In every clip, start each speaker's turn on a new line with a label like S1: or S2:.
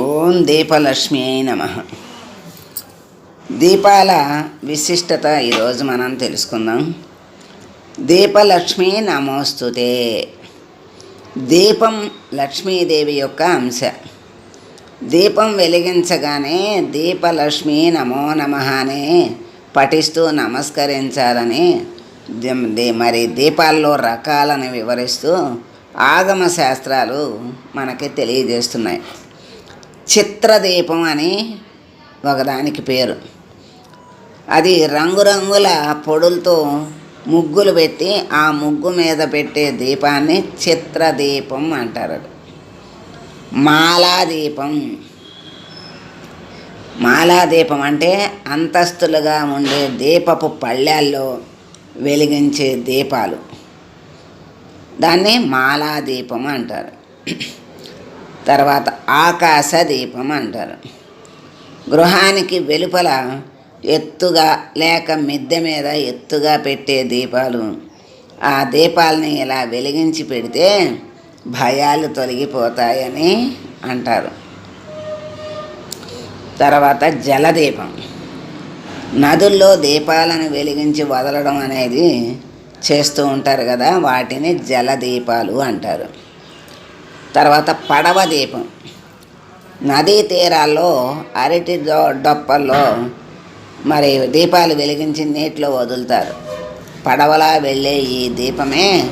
S1: ఓం దీపలక్ష్మి అయి నమ. దీపాల విశిష్టత ఈరోజు మనం తెలుసుకుందాం. దీపలక్ష్మి నమోస్తుతే. దీపం లక్ష్మీదేవి యొక్క అంశ. దీపం వెలిగించగానే దీపలక్ష్మి నమో నమ అనే పఠిస్తూ నమస్కరించాలని మరి దీపాల్లో రకాలను వివరిస్తూ ఆగమ శాస్త్రాలు మనకి తెలియజేస్తున్నాయి. చిత్రదీపం అని ఒకదానికి పేరు. అది రంగురంగుల పొడులతో ముగ్గులు పెట్టి ఆ ముగ్గు మీద పెట్టే దీపాన్ని చిత్రదీపం అంటారు మాలాదీపం. మాలాదీపం అంటే అంతస్తులుగా ఉండే దీపపు పళ్ళాల్లో వెలిగించే దీపాలు. దాన్ని మాలాదీపం అంటారు. తర్వాత ఆకాశ దీపం అంటారు గృహానికి వెలుపల ఎత్తుగా లేక మిద్దె మీద ఎత్తుగా పెట్టే దీపాలు. ఆ దీపాలని ఇలా వెలిగించి పెడితే భయాలు తొలగిపోతాయని అంటారు. తర్వాత జలదీపం. నదుల్లో దీపాలను వెలిగించి వదలడం అనేది చేస్తూ ఉంటారు కదా వాటిని జలదీపాలు అంటారు. తర్వాత పడవ దీపం. నదీ తీరాల్లో అరటి దొ- డొప్పల్లో మరి దీపాలు వెలిగించి నీటిలో వదులుతారు. పడవలా వెళ్ళే ఈ దీపమే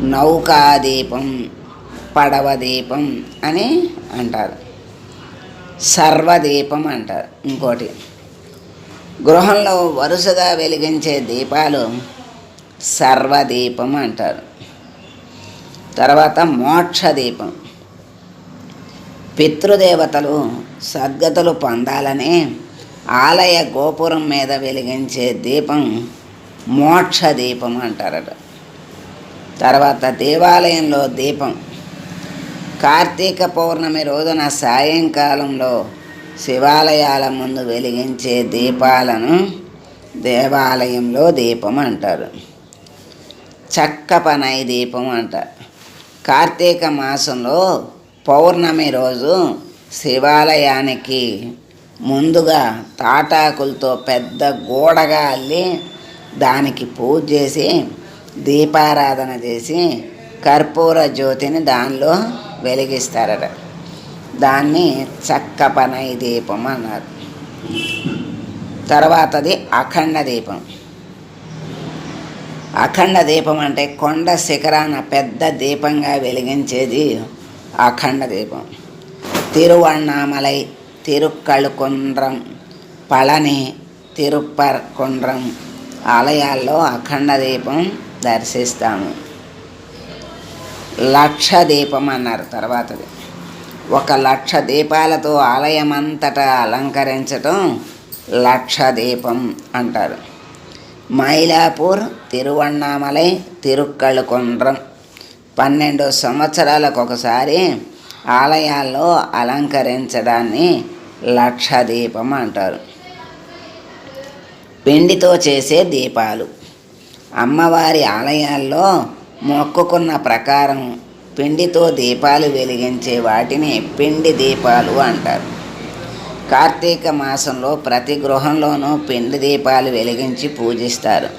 S1: నౌకా దీపం పడవ దీపం అని అంటారు. సర్వదీపం అంటారు ఇంకోటి. గృహంలో వరుసగా వెలిగించే దీపాలు సర్వదీపం అంటారు. తర్వాత మోక్ష దీపం పితృదేవతలు సద్గతులు పొందాలని ఆలయ గోపురం మీద వెలిగించే దీపం మోక్ష దీపం అంటారట. తర్వాత దేవాలయంలో దీపం. కార్తీక పౌర్ణమి రోజున సాయంకాలంలో శివాలయాల ముందు వెలిగించే దీపాలను దేవాలయంలో దీపం అంటారు. చక్కపనై దీపం అంటారు కార్తీక మాసంలో పౌర్ణమి రోజు శివాలయానికి ముందుగా తాటాకులతో పెద్ద గోడగా అల్లి దానికి పూజ చేసి దీపారాధన చేసి కర్పూర జ్యోతిని దానిలో వెలిగిస్తారట. దాన్ని చక్క పనై దీపం అన్నారు. తర్వాతది అఖండ దీపం. అఖండ దీపం అంటే కొండ శిఖరాన పెద్ద దీపంగా వెలిగించేది అఖండ దీపం. తిరువణామలై తిరుక్కళుకుండ్రం పళని తిరుప్పర్కుండ్రం ఆలయాల్లో అఖండ దీపం దర్శిస్తాము. లక్ష దీపం అన్నారు తర్వాతది. ఒక లక్ష దీపాలతో ఆలయమంతటా అలంకరించటం లక్ష దీపం అంటారు. మైలాపూర్ తిరువన్నామలై తిరుక్కళ్ళుకుండ్రం పన్నెండు సంవత్సరాలకు ఒకసారి ఆలయాల్లో అలంకరించడాన్ని లక్ష దీపం అంటారు పిండితో చేసే దీపాలు. అమ్మవారి ఆలయాల్లో మొక్కుకున్న ప్రకారం పిండితో దీపాలు వెలిగించే వాటిని పిండి దీపాలు అంటారు. కార్తీక మాసంలో ప్రతి గృహంలోనూ పిండి దీపాలు వెలిగించి పూజిస్తారు.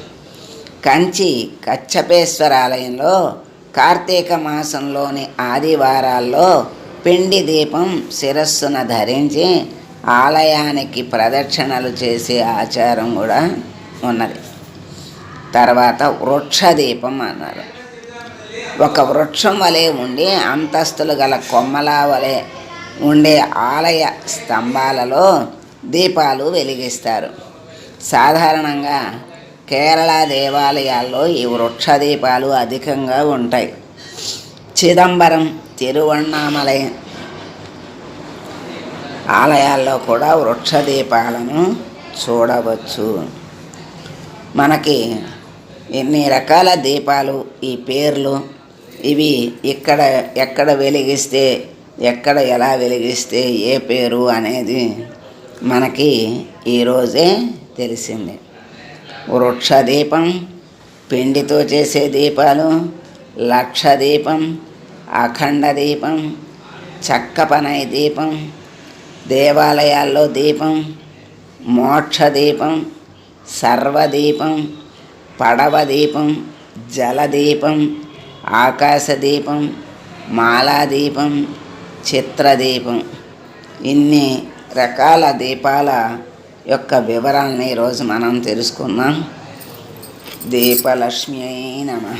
S1: కంచి కచ్చపేశ్వర ఆలయంలో కార్తీక మాసంలోని ఆదివారాల్లో పిండి దీపం శిరస్సున ధరించి ఆలయానికి ప్రదక్షిణలు చేసే ఆచారం కూడా ఉన్నది. తర్వాత వృక్ష దీపం అన్నారు. ఒక వృక్షం వలె ఉండి అంతస్తులు గల కొమ్మల వలె ఉండే ఆలయ స్తంభాలలో దీపాలు వెలిగిస్తారు. సాధారణంగా కేరళ దేవాలయాల్లో ఈ వృక్ష దీపాలు అధికంగా ఉంటాయి. చిదంబరం తిరువണ്ണామలై ఆలయాల్లో కూడా వృక్ష దీపాలను చూడవచ్చు. మనకి ఎన్ని రకాల దీపాలు ఈ పేర్లు ఇవి ఇక్కడ ఎక్కడ వెలిగిస్తే ఎక్కడ ఎలా వెలిగిస్తే ఏ పేరు అనేది మనకి ఈరోజే తెలిసింది. వృక్ష దీపం పిండితో చేసే దీపాలు లక్ష దీపం అఖండ దీపం చక్కపనై దీపం దేవాలయాల్లో దీపం మోక్ష దీపం సర్వదీపం పడవ దీపం జలదీపం ఆకాశదీపం మాలాదీపం చిత్రదీపం. ఇన్ని రకాల దీపాల యొక్క వివరాలని ఈరోజు మనం తెలుసుకుందాం. దీపలక్ష్మి నమ.